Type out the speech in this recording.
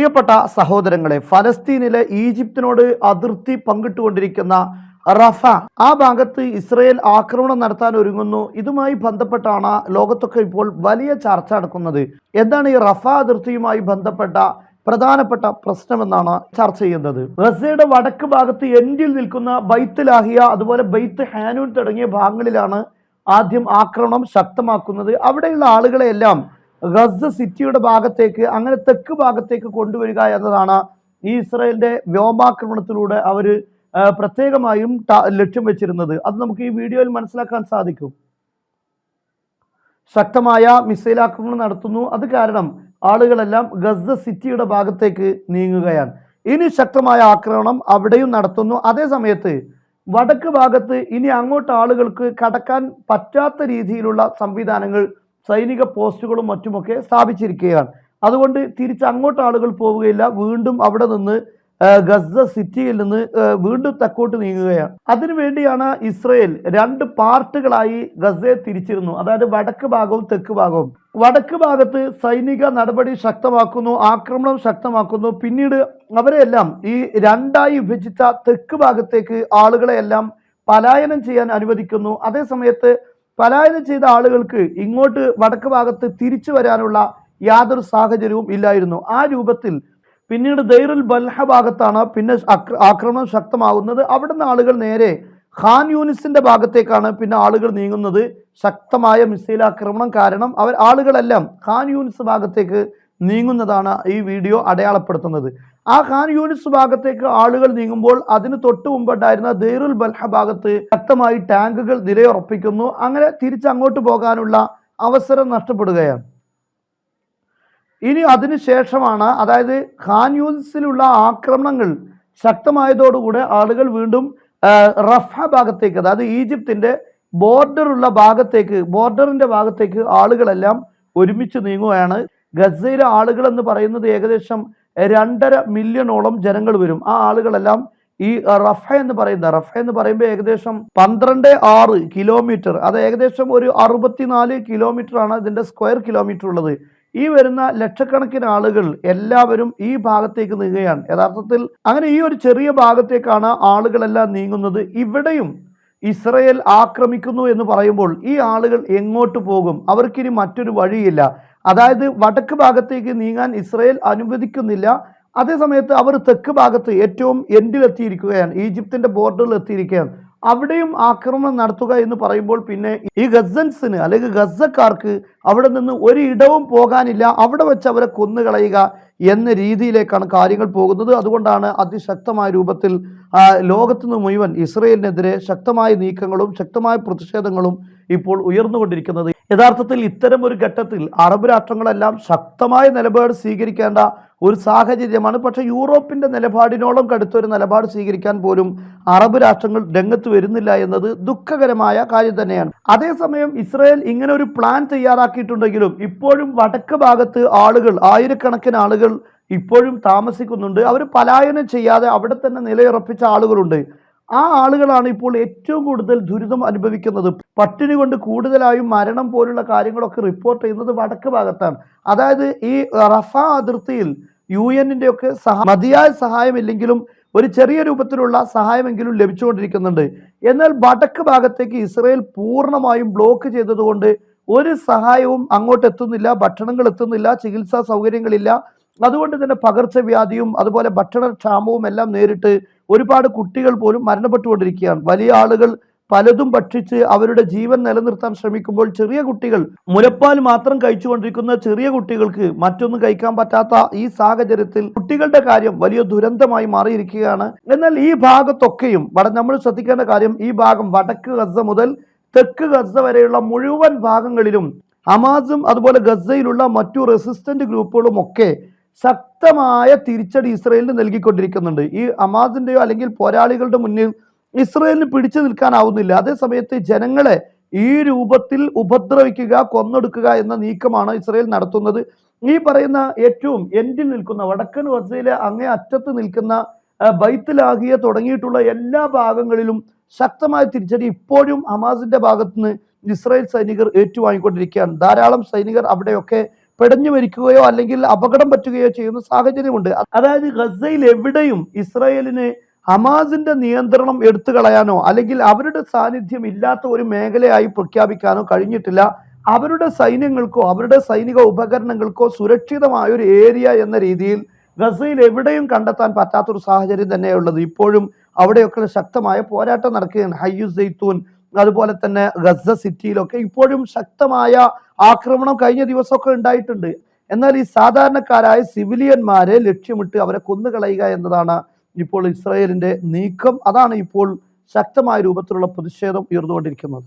പ്രിയപ്പെട്ട സഹോദരങ്ങളെ ഫലസ്തീനിലെ ഈജിപ്തിനോട് അതിർത്തി പങ്കിട്ടുകൊണ്ടിരിക്കുന്ന റഫ ആ ഭാഗത്ത് ഇസ്രയേൽ ആക്രമണം നടത്താൻ ഒരുങ്ങുന്നു. ഇതുമായി ബന്ധപ്പെട്ടാണ് ലോകത്തൊക്കെ ഇപ്പോൾ വലിയ ചർച്ച നടക്കുന്നത്. എന്താണ് ഈ റഫ അതിർത്തിയുമായി ബന്ധപ്പെട്ട പ്രധാനപ്പെട്ട പ്രശ്നമെന്നാണ് ചർച്ച ചെയ്യുന്നത്. റസയുടെ വടക്ക് ഭാഗത്ത് എൻഡിൽ നിൽക്കുന്ന ബൈത്ത് ലാഹിയ അതുപോലെ ബൈത്ത് ഹാനൂൻ തുടങ്ങിയ ഭാഗങ്ങളിലാണ് ആദ്യം ആക്രമണം ശക്തമാക്കുന്നത്. അവിടെയുള്ള ആളുകളെയെല്ലാം ഗസ സിറ്റിയുടെ ഭാഗത്തേക്ക് അങ്ങനെ തെക്ക് ഭാഗത്തേക്ക് കൊണ്ടുവരിക എന്നതാണ് ഈ ഇസ്രായേലിന്റെ വ്യോമാക്രമണത്തിലൂടെ അവർ പ്രത്യേകമായും ലക്ഷ്യം വെച്ചിരുന്നത്. അത് നമുക്ക് ഈ വീഡിയോയിൽ മനസ്സിലാക്കാൻ സാധിക്കും. ശക്തമായ മിസൈൽ ആക്രമണം നടത്തുന്നു. അത് കാരണം ആളുകളെല്ലാം ഗസ സിറ്റിയുടെ ഭാഗത്തേക്ക് നീങ്ങുകയാണ്. ഇനി ശക്തമായ ആക്രമണം അവിടെയും നടത്തുന്നു. അതേ സമയത്ത് വടക്ക് ഭാഗത്ത് ഇനി അങ്ങോട്ട് ആളുകൾക്ക് കടക്കാൻ പറ്റാത്ത രീതിയിലുള്ള സംവിധാനങ്ങൾ സൈനിക പോസ്റ്റുകളും മറ്റുമൊക്കെ സ്ഥാപിച്ചിരിക്കുകയാണ്. അതുകൊണ്ട് തിരിച്ച് അങ്ങോട്ട് ആളുകൾ പോവുകയില്ല. വീണ്ടും അവിടെ നിന്ന് ഗസ സിറ്റിയിൽ നിന്ന് വീണ്ടും തെക്കോട്ട് നീങ്ങുകയാണ്. അതിനുവേണ്ടിയാണ് ഇസ്രയേൽ രണ്ട് പാർട്ടുകളായി ഗസയെ തിരിച്ചിരുന്നു. അതായത് വടക്ക് ഭാഗവും തെക്ക് ഭാഗവും. വടക്ക് ഭാഗത്ത് സൈനിക നടപടി ശക്തമാക്കുന്നു ആക്രമണം ശക്തമാക്കുന്നു. പിന്നീട് അവരെല്ലാം ഈ രണ്ടായി വിഭജിച്ച തെക്ക് ഭാഗത്തേക്ക് ആളുകളെയെല്ലാം പലായനം ചെയ്യാൻ അനുവദിക്കുന്നു. അതേ സമയത്ത് പലായനം ചെയ്ത ആളുകൾക്ക് ഇങ്ങോട്ട് വടക്ക് ഭാഗത്ത് തിരിച്ചു വരാനുള്ള യാതൊരു സാഹചര്യവും ഇല്ലായിരുന്നു. ആ രൂപത്തിൽ പിന്നീട് ദൈറുൽ ബൽഹ ഭാഗത്താണ് പിന്നെ ആക്രമണം ശക്തമാകുന്നത്. അവിടുന്ന് ആളുകൾ നേരെ ഖാൻ യൂനിസിന്റെ ഭാഗത്തേക്കാണ് പിന്നെ ആളുകൾ നീങ്ങുന്നത്. ശക്തമായ മിസൈൽ ആക്രമണം കാരണം അവർ ആളുകളെല്ലാം ഖാൻ യൂനിസ് ഭാഗത്തേക്ക് നീങ്ങുന്നതാണ് ഈ വീഡിയോ അടയാളപ്പെടുത്തുന്നത്. ആ ഖാൻ യൂണിസ് ഭാഗത്തേക്ക് ആളുകൾ നീങ്ങുമ്പോൾ അതിന് തൊട്ട് മുമ്പുണ്ടായിരുന്ന ദൈറുൽ ബൽഹ ഭാഗത്ത് ശക്തമായി ടാങ്കുകൾ നിലയുറപ്പിക്കുന്നു. അങ്ങനെ തിരിച്ചങ്ങോട്ട് പോകാനുള്ള അവസരം നഷ്ടപ്പെടുകയാണ്. ഇനി അതിനു ശേഷമാണ് അതായത് ഖാൻ യൂണിസിലുള്ള ആക്രമണങ്ങൾ ശക്തമായതോടുകൂടെ ആളുകൾ വീണ്ടും റഫ ഭാഗത്തേക്ക് അതായത് ഈജിപ്തിന്റെ ബോർഡറുള്ള ഭാഗത്തേക്ക് ബോർഡറിന്റെ ഭാഗത്തേക്ക് ആളുകളെല്ലാം ഒരുമിച്ച് നീങ്ങുകയാണ്. ഗസയിലെ ആളുകൾ എന്ന് പറയുന്നത് ഏകദേശം രണ്ടര മില്യണോളം ജനങ്ങൾ വരും. ആ ആളുകളെല്ലാം ഈ റഫ എന്ന് പറയുന്ന റഫ എന്ന് പറയുമ്പോൾ ഏകദേശം പന്ത്രണ്ട് ആറ് കിലോമീറ്റർ അത് ഏകദേശം ഒരു അറുപത്തിനാല് കിലോമീറ്റർ ആണ് ഇതിന്റെ സ്ക്വയർ കിലോമീറ്റർ ഉള്ളത് ഈ വരുന്ന ലക്ഷക്കണക്കിന് ആളുകൾ എല്ലാവരും ഈ ഭാഗത്തേക്ക് നീങ്ങുകയാണ്. യഥാർത്ഥത്തിൽ അങ്ങനെ ഈ ഒരു ചെറിയ ഭാഗത്തേക്കാണ് ആളുകളെല്ലാം നീങ്ങുന്നത്. ഇവിടെയും ഇസ്രയേൽ ആക്രമിക്കുന്നു എന്ന് പറയുമ്പോൾ ഈ ആളുകൾ എങ്ങോട്ട് പോകും? അവർക്കിനി മറ്റൊരു വഴിയില്ല. അതായത് വടക്ക് ഭാഗത്തേക്ക് നീങ്ങാൻ ഇസ്രയേൽ അനുവദിക്കുന്നില്ല. അതേസമയത്ത് അവർ തെക്ക് ഭാഗത്ത് ഏറ്റവും എൻഡിൽ എൻഡിലെത്തിയിരിക്കുകയാണ് ഈജിപ്തിന്റെ ബോർഡറിൽ എത്തിയിരിക്കുകയാണ്. അവിടെയും ആക്രമണം നടത്തുക എന്ന് പറയുമ്പോൾ പിന്നെ ഈ ഗസൻസിന് അല്ലെങ്കിൽ ഗസക്കാർക്ക് അവിടെ നിന്ന് ഒരു ഇടവും പോകാനില്ല. അവിടെ വെച്ച് അവരെ കൊന്നുകളയുക എന്ന രീതിയിലേക്കാണ് കാര്യങ്ങൾ പോകുന്നത്. അതുകൊണ്ടാണ് അതിശക്തമായ രൂപത്തിൽ ലോകത്തുനിന്ന് ലോകത്ത് നിന്ന് മുഴുവൻ ഇസ്രയേലിനെതിരെ ശക്തമായ നീക്കങ്ങളും ശക്തമായ പ്രതിഷേധങ്ങളും ഇപ്പോൾ ഉയർന്നുകൊണ്ടിരിക്കുന്നത്. യഥാർത്ഥത്തിൽ ഇത്തരം ഒരു ഘട്ടത്തിൽ അറബ് രാഷ്ട്രങ്ങളെല്ലാം ശക്തമായ നിലപാട് സ്വീകരിക്കേണ്ട ഒരു സാഹചര്യമാണ്. പക്ഷേ യൂറോപ്പിന്റെ നിലപാടിനോളം കടുത്തൊരു നിലപാട് സ്വീകരിക്കാൻ പോലും അറബ് രാഷ്ട്രങ്ങൾ രംഗത്ത് വരുന്നില്ല എന്നത് ദുഃഖകരമായ കാര്യം തന്നെയാണ്. അതേസമയം ഇസ്രായേൽ ഇങ്ങനെ ഒരു പ്ലാൻ തയ്യാറാക്കിയിട്ടുണ്ടെങ്കിലും ഇപ്പോഴും വടക്ക് ഭാഗത്ത് ആളുകൾ ആയിരക്കണക്കിന് ആളുകൾ ഇപ്പോഴും താമസിക്കുന്നുണ്ട്. അവർ പലായനം ചെയ്യാതെ അവിടെ തന്നെ നിലയുറപ്പിച്ച ആളുകളുണ്ട്. ആ ആളുകളാണ് ഇപ്പോൾ ഏറ്റവും കൂടുതൽ ദുരിതം അനുഭവിക്കുന്നത്. പട്ടിണി കൊണ്ട് കൂടുതലായും മരണം പോലുള്ള കാര്യങ്ങളൊക്കെ റിപ്പോർട്ട് ചെയ്യുന്നത് വടക്ക് ഭാഗത്താണ്. അതായത് ഈ റഫ അതിർത്തിയിൽ യു എന്നിന്റെ ഒക്കെ സഹ മതിയായ സഹായമില്ലെങ്കിലും ഒരു ചെറിയ രൂപത്തിലുള്ള സഹായമെങ്കിലും ലഭിച്ചുകൊണ്ടിരിക്കുന്നുണ്ട്. എന്നാൽ വടക്ക് ഭാഗത്തേക്ക് ഇസ്രയേൽ പൂർണമായും ബ്ലോക്ക് ചെയ്തതുകൊണ്ട് ഒരു സഹായവും അങ്ങോട്ട് എത്തുന്നില്ല ഭക്ഷണങ്ങൾ എത്തുന്നില്ല ചികിത്സാ സൗകര്യങ്ങളില്ല. അതുകൊണ്ട് തന്നെ പകർച്ചവ്യാധിയും അതുപോലെ ഭക്ഷണക്ഷാമവും എല്ലാം നേരിട്ട് ഒരുപാട് കുട്ടികൾ പോലും മരണപ്പെട്ടുകൊണ്ടിരിക്കുകയാണ്. വലിയ ആളുകൾ പലതും ഭക്ഷിച്ച് അവരുടെ ജീവൻ നിലനിർത്താൻ ശ്രമിക്കുമ്പോൾ ചെറിയ കുട്ടികൾ മുലപ്പാൽ മാത്രം കഴിച്ചുകൊണ്ടിരിക്കുന്ന ചെറിയ കുട്ടികൾക്ക് മറ്റൊന്നും കഴിക്കാൻ പറ്റാത്ത ഈ സാഹചര്യത്തിൽ കുട്ടികളുടെ കാര്യം വലിയ ദുരന്തമായി മാറിയിരിക്കുകയാണ്. എന്നാൽ ഈ ഭാഗത്തൊക്കെയും നമ്മൾ ശ്രദ്ധിക്കേണ്ട കാര്യം ഈ ഭാഗം വടക്ക് ഗസ മുതൽ തെക്ക് ഗസ വരെയുള്ള മുഴുവൻ ഭാഗങ്ങളിലും ഹമാസും അതുപോലെ ഗസയിലുള്ള മറ്റു റെസിസ്റ്റന്റ് ഗ്രൂപ്പുകളും ഒക്കെ ശക്തമായ തിരിച്ചടി ഇസ്രയേലിന് നൽകിക്കൊണ്ടിരിക്കുന്നുണ്ട്. ഈ അമാസിന്റെയോ അല്ലെങ്കിൽ പോരാളികളുടെ മുന്നിൽ ഇസ്രയേലിന് പിടിച്ചു നിൽക്കാനാവുന്നില്ല. അതേ സമയത്ത് ജനങ്ങളെ ഈ രൂപത്തിൽ ഉപദ്രവിക്കുക കൊന്നൊടുക്കുക എന്ന നീക്കമാണ് ഇസ്രയേൽ നടത്തുന്നത്. ഈ പറയുന്ന ഏറ്റവും എൻഡിൽ നിൽക്കുന്ന വടക്കൻ ഗസയിലെ അങ്ങേ അറ്റത്ത് നിൽക്കുന്ന ബൈത്തുലാഹിയ തുടങ്ങിയിട്ടുള്ള എല്ലാ ഭാഗങ്ങളിലും ശക്തമായ തിരിച്ചടി ഇപ്പോഴും ഹമാസിന്റെ ഭാഗത്തുനിന്ന് ഇസ്രായേൽ സൈനികർ ഏറ്റുവാങ്ങിക്കൊണ്ടിരിക്കുകയാണ്. ധാരാളം സൈനികർ അവിടെയൊക്കെ പിടഞ്ഞു മരിക്കുകയോ അല്ലെങ്കിൽ അപകടം പറ്റുകയോ ചെയ്യുന്ന സാഹചര്യമുണ്ട്. അതായത് ഗസയിൽ എവിടെയും ഇസ്രായേലിന് ഹമാസിന്റെ നിയന്ത്രണം എടുത്തു കളയാനോ അല്ലെങ്കിൽ അവരുടെ സാന്നിധ്യം ഇല്ലാത്ത ഒരു മേഖലയായി പ്രഖ്യാപിക്കാനോ കഴിഞ്ഞിട്ടില്ല. അവരുടെ സൈന്യങ്ങൾക്കോ അവരുടെ സൈനിക ഉപകരണങ്ങൾക്കോ സുരക്ഷിതമായ ഒരു ഏരിയ എന്ന രീതിയിൽ ഗസയിൽ എവിടെയും കണ്ടെത്താൻ പറ്റാത്തൊരു സാഹചര്യം തന്നെയുള്ളത്. ഇപ്പോഴും അവിടെയൊക്കെ ശക്തമായ പോരാട്ടം നടക്കുകയാണ്. ഹയ്യു സെയ്ത്തൂൻ അതുപോലെ തന്നെ ഗസ സിറ്റിയിലൊക്കെ ഇപ്പോഴും ശക്തമായ ആക്രമണം കഴിഞ്ഞ ദിവസമൊക്കെ ഉണ്ടായിട്ടുണ്ട്. എന്നാൽ ഈ സാധാരണക്കാരായ സിവിലിയന്മാരെ ലക്ഷ്യമിട്ട് അവരെ കൊന്നുകളയുക എന്നതാണ് ഇപ്പോൾ ഇസ്രായേലിന്റെ നീക്കം. അതാണ് ഇപ്പോൾ ശക്തമായ രൂപത്തിലുള്ള പ്രതിഷേധം ഉയർന്നുകൊണ്ടിരിക്കുന്നത്.